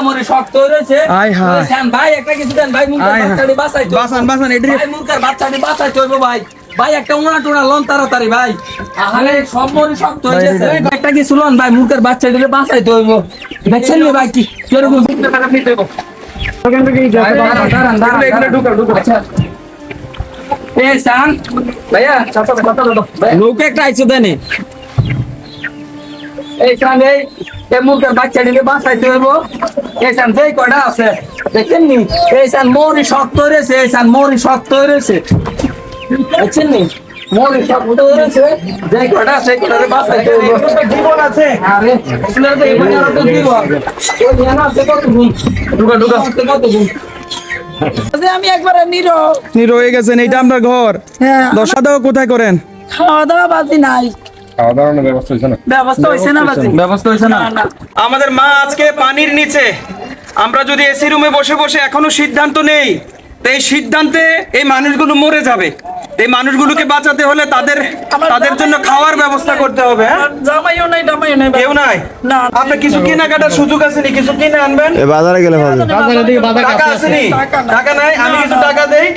মরে শক্ত রয়েছে আয় হায়। বলেছেন, ভাই একটা কিছু দেন ভাই মুরকার বাচ্চাটি বাঁচাই তো। বাঁচান, বাঁচান, এটি- ভাই মুরকার বাচ্চাটি বাঁচাই হইব ভাই। ভাই একটা উড়া টুড়া লন তাড়াতাড়ি ভাই। আরে সব মরে শক্ত হয়ে গেছে একটা কিছু লন ভাই মুরকার বাচ্চাটি বাঁচাই তো হইব। দেখছেন ভাই কি কীরকম দাঁড়ান, দাঁড়ান, দাঁড়ান। আচ্ছা। এ, শান, ভাইয়া, ভাইয়া, লোকে একটা আইসো দেনে। এই শান, এই। এই মুরগের বাঁচাইতে হইব। যেই আছে নি? মরি শক্ত রয়েছে এই মরি শক্ত রয়েছে দেখছেন নি? মরি শক্ত রয়েছে যেই কয়টা সেই কয়টারে বাঁচাইতে হইব। জীবন আছে আরে এগুলো তো এমনি আরও তো দিব। ওই জানা আছে কত গুণ? ঢুকা ঢুকা। কত গুণ? আমি একবারে নিরো। নিরো হয়ে গেছেন এইটা আমরা ঘর। হ্যাঁ। দশা দাও কোথায় করেন? খাওয়া দাওয়া বাজি নাই। খাওয়া দাওয়ার ব্যবস্থা হয়েছে না? ব্যবস্থা হয়েছে না বাজি? ব্যবস্থা হয়েছে না? না আমাদের মা আজকে পানির নিচে। আমরা যদি এসি রুমে বসে বসে এখনও সিদ্ধান্ত নেই তো এই সিদ্ধান্তে এই মানুষগুলো মরে যাবে। এই মানুষগুলোকে বাঁচাতে হলে তাদের তাদের জন্য খাওয়ার ব্যবস্থা করতে হবে হ্যাঁ? জামাইও নাই নাই কেউ নাই? না আপনার কিছু কেনাকাটার সুযোগ আছে নি? কিছু কিনে আনবেন? এ বাজারে গেলে ভালো টাকা আছে নি? টাকা নাই। আমি কিছু টাকা দেই?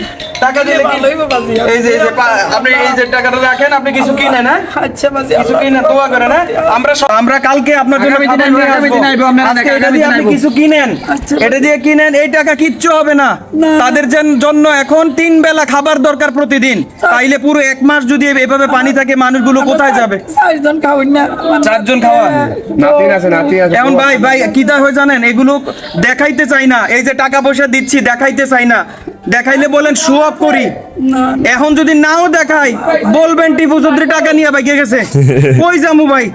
টাকা দিলে কি? ভালোই বাজি এই যে এই যে আপনি এই যে টাকাটা রাখেন আপনি কিছু কিনেন হ্যাঁ? আচ্ছা বাজি কিছু কিনে দোয়া করেন হ্যাঁ? আমরা আমরা কালকে আপনার জন্য খাবার নিয়ে আগামী আসব। দিনে আইবো, আপনারা আজকে এটা দিয়ে আপনি কিছু কিনেন আচ্ছা। এটা দিয়ে কিনেন এই টাকা কিচ্ছু হবে না। না। তাদের জন্য এখন তিন বেলা খাবার দরকার প্রতিদিন। তাইলে পুরো এক মাস যদি এভাবে পানি থাকে মানুষগুলো কোথায় যাবে? চারজন খাওয়াই না। চারজন খাওয়া নাতি আছে নাতি আছে এখন ভাই ভাই কিতা হয়ে জানেন? এগুলো দেখাইতে চাই না। এই যে টাকা পয়সা দিচ্ছি দেখাইতে চাই না। দেখাইলে বলেন শো অফ করি। এখন যদি নাও দেখাই বলবেন টিপু চৌধুরী টাকা নিয়ে ভাই কে গেছে? কই যামু ভাই?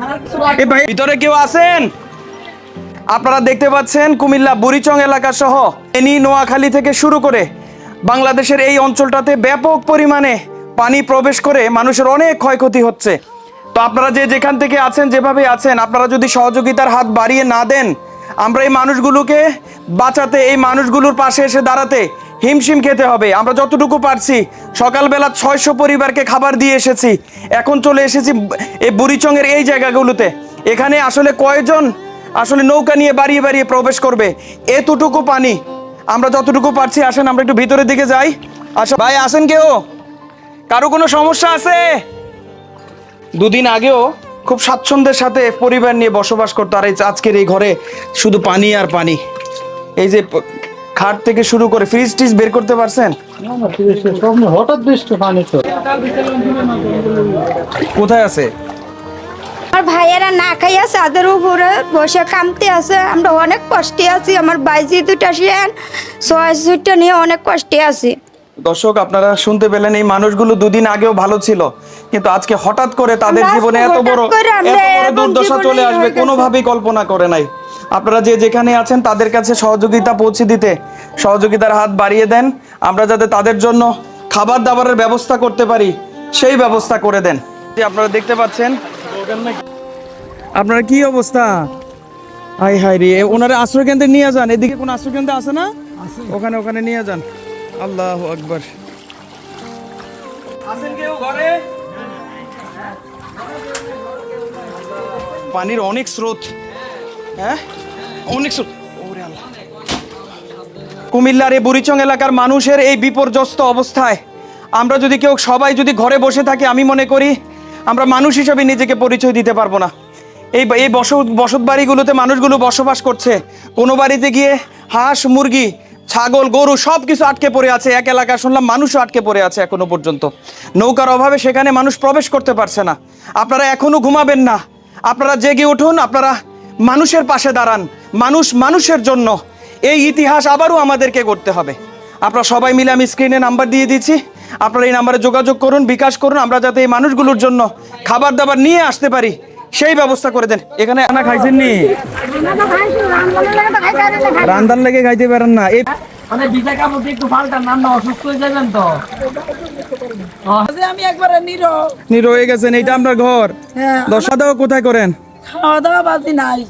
এ ভাই ভিতরে কেউ আছেন? আপনারা দেখতে পাচ্ছেন কুমিল্লা বুড়িচং এলাকা সহ এনি নোয়াখালী থেকে শুরু করে বাংলাদেশের এই অঞ্চলটাতে ব্যাপক পরিমাণে পানি প্রবেশ করে মানুষের অনেক ক্ষয়ক্ষতি হচ্ছে। তো আপনারা যে যেখান থেকে আছেন, যেভাবে আছেন, আপনারা যদি সহযোগিতার হাত বাড়িয়ে না দেন, আমরা এই মানুষগুলোকে বাঁচাতে, এই মানুষগুলোর পাশে এসে দাঁড়াতে হিমশিম খেতে হবে। আমরা যতটুকু পারছি, সকালবেলা ছয়শো পরিবারকে খাবার দিয়ে এসেছি। এখন চলে এসেছি এই বুড়িচংয়ের এই জায়গাগুলোতে। এখানে আসলে কয়জন আসলে নৌকা নিয়ে বাড়িয়ে বাড়িয়ে প্রবেশ করবে? এতটুকু পানি আমরা যতটুকু পারছি আসেন আমরা একটু ভিতরের দিকে যাই। আচ্ছা ভাই আসেন কেউ? কারও কোনো সমস্যা আছে? দুদিন আগেও খুব স্বাচ্ছন্দ্যের সাথে পরিবার নিয়ে বসবাস করতো আর এই আজকের এই ঘরে শুধু পানি আর পানি। এই যে খাট থেকে শুরু করে ফ্রিজ টিজ বের করতে পারছেন? হঠাৎ বৃষ্টি পানি তো। কোথায় আছে? আমার ভাইয়েরা না খাইয়া চাঁদের উপরে বসে কামতে আছে। আমরা অনেক কষ্টে আছি আমার বাইজি দুটা শিয়ান ছয় সুইটটা নিয়ে অনেক কষ্টে আছি। দর্শক আপনারা শুনতে পেলেন এই মানুষগুলো দুদিন আগেও ভালো ছিল কিন্তু আজকে হঠাৎ করে তাদের জীবনে এত বড় এত বড় দুর্দশা চলে আসবে কোনোভাবেই কল্পনা করে নাই। আপনারা যে যেখানে আছেন তাদের কাছে সহযোগিতা পৌঁছে দিতে সহযোগিতার হাত বাড়িয়ে দেন। আমরা যাতে তাদের জন্য খাবার দাবারের ব্যবস্থা করতে পারি সেই ব্যবস্থা করে দেন। আপনারা দেখতে পাচ্ছেন আপনার কি অবস্থা? হাই হাই রে ওনারা আশ্রয় কেন্দ্রে নিয়ে যান। এদিকে কোন আশ্রয় কেন্দ্র আছে না? ওখানে ওখানে নিয়ে যান। আল্লাহ আকবর। পানির অনেক স্রোত। হ্যাঁ? অনেক স্রোত। ওরে আল্লাহ। কুমিল্লার এই বুড়িচং এলাকার মানুষের এই বিপর্যস্ত অবস্থায় আমরা যদি কেউ সবাই যদি ঘরে বসে থাকি আমি মনে করি আমরা মানুষ হিসাবে নিজেকে পরিচয় দিতে পারব না। এই এই বসত বসত বাড়িগুলোতে মানুষগুলো বসবাস করছে। কোনো বাড়িতে গিয়ে হাঁস, মুরগি, ছাগল, গরু সব কিছু আটকে পড়ে আছে। এক এলাকা শুনলাম মানুষও আটকে পড়ে আছে এখনও পর্যন্ত। নৌকার অভাবে সেখানে মানুষ প্রবেশ করতে পারছে না। আপনারা এখনও ঘুমাবেন না। আপনারা জেগে উঠুন, আপনারা মানুষের পাশে দাঁড়ান। মানুষ মানুষের জন্য। এই ইতিহাস আবারও আমাদেরকে করতে হবে। আপনারা সবাই মিলে আমি স্ক্রিনে নাম্বার দিয়ে দিচ্ছি। আপনারা এই নাম্বারে যোগাযোগ করুন, বিকাশ করুন। আমরা যাতে এই মানুষগুলোর জন্য খাবার দাবার নিয়ে আসতে পারি। সেই ব্যবস্থা করে দেন। এখানে খানা খাইছেন নি? রান্দার লেগে খাইতে পারেন না। এই মানে বিজা কাপড় একটু পাল্টান না না অসুস্থ হয়ে যাবেন তো। আমি একবারে নিরো। আপনি রয়ে গেছেন এইটা আপনার ঘর? দশা দাও কোথায় করেন? খাওয়া দাওয়া বাজি? নাই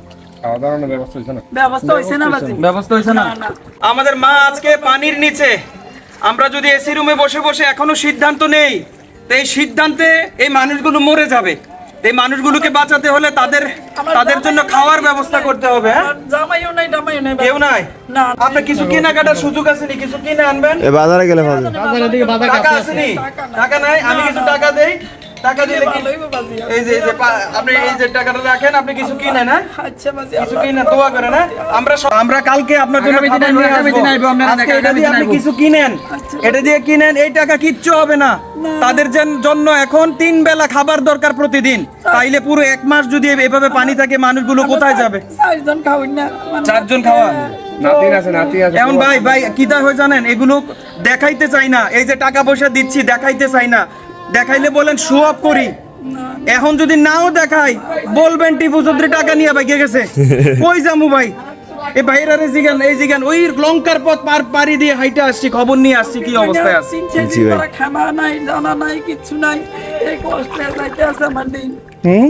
আমাদের মা আজকে পানির নিচে। আমরা যদি এসি রুমে বসে বসে এখনও সিদ্ধান্ত নেই তো এই সিদ্ধান্তে এই মানুষগুলো মরে যাবে। এই মানুষগুলোকে বাঁচাতে হলে তাদের তাদের জন্য খাওয়ার ব্যবস্থা করতে হবে হ্যাঁ? জামাইও নাই টামাইও নাই কেউ নাই? না। আপনার কিছু কেনাকাটার সুযোগ আছে নি? কিছু কিনে আনবেন? বাজারে গেলে পাবে দিকে বাজার টাকা কাছে আছে নি? টাকা নাই। আমি কিছু টাকা দেই? টাকা দিলে কি এই যে এই যে আপনি এই যে টাকাটা রাখেন আপনি কিছু কিনেন হ্যাঁ? আচ্ছা বাজি কিছু কিনেন দোয়া করেন হ্যাঁ? আমরা আমরা কালকে আপনার জন্য খাবার নিয়ে আসব। দিনে আইবো, আপনারা আজকে এটা দিয়ে আপনি কিছু কিনেন। এটা দিয়ে কিনেন এই টাকা কিচ্ছু হবে না। তাদের জন্য এখন তিন বেলা খাবার দরকার প্রতিদিন। তাইলে পুরো এক মাস যদি এভাবে পানি থাকে মানুষগুলো কোথায় যাবে? চারজন খাওয়াই না। মানে- চারজন খাওয়া? নাতি আছে নাতি আছে এমন ভাই ভাই কিতা হয়ে জানেন? এগুলো দেখাইতে চাই না। এই যে টাকা পয়সা দিচ্ছি দেখাইতে চাই না। দেখাইলে বলেন শো অফ করি। এখন যদি নাও দেখাই বলবেন টিপু চৌধুরী টাকা নিয়ে ভাই কে গেছে। কই যামু ভাই? এ ভাইরা রে জিগান এই জিগান ওই লঙ্কার পথ পার পারি দিয়ে হাইটা আসছি খবর নিয়ে আসছি কি অবস্থায় আছে। জি ভাই। খাবার খানা নাই জানা নাই কিছু নাই। এই কষ্টে যাইতে আছে আমার দিন। হুম?